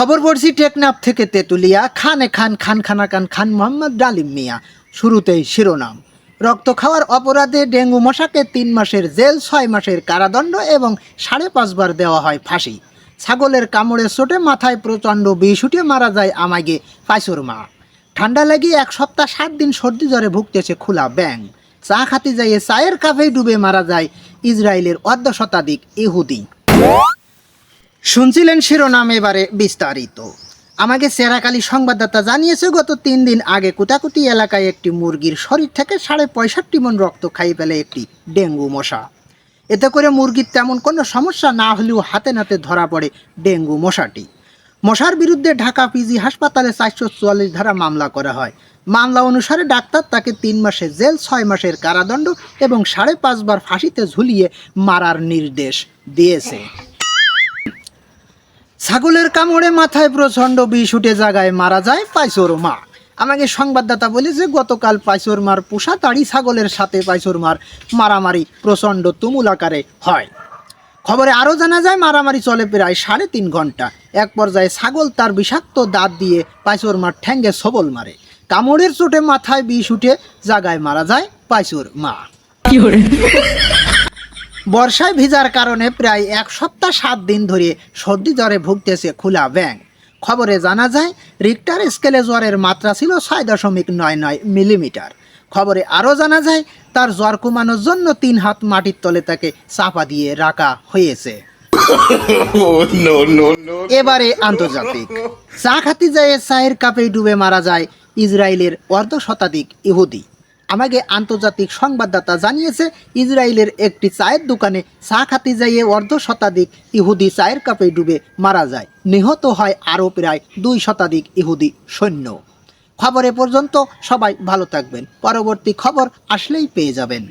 খবর পড়ছি টেকনাফ থেকে তেতুলিয়া, খানে খান খান খানা খান খান মোহাম্মদ ডালিম মিয়া। শুরুতেই শিরোনাম। রক্ত খাওয়ার অপরাধে ডেঙ্গু মশাকে তিন মাসের জেল, ছয় মাসের কারাদণ্ড এবং সাড়ে পাঁচবার দেওয়া হয় ফাঁসি। ছাগলের কামড়ে চোটে মাথায় প্রচণ্ড বিষ উঠে মারা যায় আমাগে পাইসুর মা। ঠান্ডা লেগে এক সপ্তাহ সাত দিন সর্দি জ্বরে ভুগতেছে খোলা ব্যাং চা খাতে যাইয়ে চায়ের কাফেই ডুবে মারা যায় ইসরায়েলের অর্ধ শতাধিক ইহুদি। শুনছিলেন শিরোনাম এবারে বিস্তারিত। আমাকে সেরাকালী সংবাদদাতা জানিয়েছে, গত তিন দিন আগে কুতাকুতি এলাকায় একটি মুরগির শরীর থেকে সাড়ে পঁয়ষট্টি মন রক্ত খাই ফেলে একটি ডেঙ্গু মশা। এতে করে মুরগির তেমন কোনো সমস্যা না হলেও হাতে নাতে ধরা পড়ে ডেঙ্গু মশাটি। মশার বিরুদ্ধে ঢাকা পিজি হাসপাতালে চারশো চুয়াল্লিশ ধারা মামলা করা হয়। মামলা অনুসারে ডাক্তার তাকে তিন মাসের জেল, ছয় মাসের কারাদণ্ড এবং সাড়ে পাঁচবার ফাঁসিতে ঝুলিয়ে মারার নির্দেশ দিয়েছে। ছাগলের কামড়ে মাথায় প্রচণ্ড বিষ উঠে জায়গায় মারা যায় পাইসোর মা। আমাকে সংবাদদাতা বলে যে গতকাল পাইসোর মার পোষা তাড়ি ছাগলের সাথে পাইসোর মার মারামারি প্রচণ্ড তুমুল আকারে হয়। খবরে আরও জানা যায়, মারামারি চলে প্রায় সাড়ে তিন ঘণ্টা। এক পর্যায়ে ছাগল তার বিষাক্ত দাঁত দিয়ে পাইসোর মার ঠ্যাঙ্গে সবল মারে। কামড়ের চোটে মাথায় বিষ উঠে জায়গায় মারা যায় পাইসোর মা। বর্ষায় ভিজার কারণে প্রায় এক সপ্তাহ সাত দিন ধরে সর্দি জ্বরে ভুগতেছে খোলা ব্যাং খবরে জানা যায় রিক্টার স্কেলে জ্বরের মাত্রা ছিল ছয় দশমিক নয় নয় মিলিমিটার। খবরে আরও জানা যায়, তার জ্বর কমানোর জন্য তিন হাত মাটির তলে তাকে চাপা দিয়ে রাখা হয়েছে! এবারে আন্তর্জাতিক। চা খাতি যায় চায়ের কাপে ডুবে মারা যায় ইসরায়েলের অর্ধ শতাধিক ইহুদি। আমাকে আন্তর্জাতিক সংবাদদাতা জানিয়েছে, ইসরায়েলের একটি চায়ের দোকানে চা খাতে যাইয়ে অর্ধ শতাধিক ইহুদি চায়ের কাপে ডুবে মারা যায়। নিহত হয় আরও প্রায় দুই শতাধিক ইহুদি সৈন্য। খবরে পর্যন্ত সবাই ভালো থাকবেন। পরবর্তী খবর আসলেই পেয়ে যাবেন।